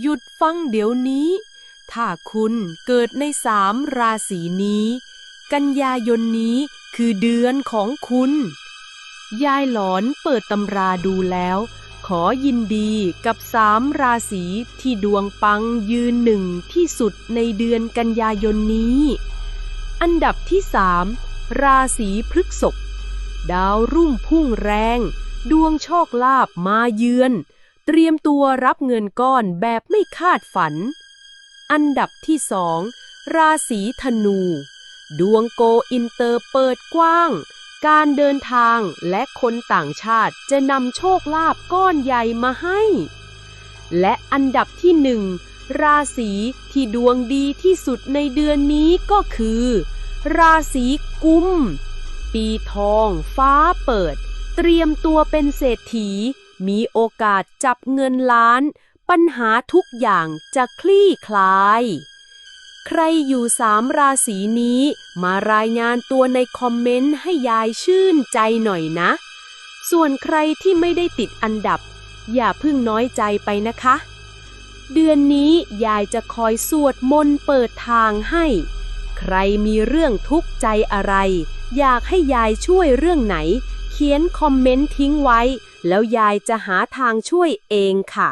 หยุดฟังเดี๋ยวนี้ ถ้าคุณเกิดในสามราศีนี้ กันยายนนี้คือเดือนของคุณ ยายหลอนเปิดตำราดูแล้ว ขอยินดีกับสามราศีที่ดวงปังยืนหนึ่งที่สุดในเดือนกันยายนนี้ อันดับที่สามราศีพฤกษภดาวรุ่งพุ่งแรง ดวงโชคลาภมาเยือน เตรียมตัวรับเงินก้อนแบบไม่คาดฝัน อันดับที่สองราศีธนู ดวงโกอินเตอร์เปิดกว้าง การเดินทางและคนต่างชาติจะนำโชคลาภก้อนใหญ่มาให้ และอันดับที่หนึ่งราศีที่ดวงดีที่สุดในเดือนนี้ก็คือ ราศีกุม ปีทองฟ้าเปิด เตรียมตัวเป็นเศรษฐี มีโอกาสจับเงินล้าน ปัญหาทุกอย่างจะคลี่คลาย ใครอยู่สามราศีนี้ มารายงานตัวในคอมเมนต์ให้ยายชื่นใจหน่อยนะ ส่วนใครที่ไม่ได้ติดอันดับ อย่าเพิ่งน้อยใจไปนะคะ เดือนนี้ยายจะคอยสวดมนต์เปิดทางให้ ใครมีเรื่องทุกข์ใจอะไร อยากให้ยายช่วยเรื่องไหน เขียนคอมเมนต์ทิ้งไว้ แล้วยายจะหาทางช่วยเองค่ะ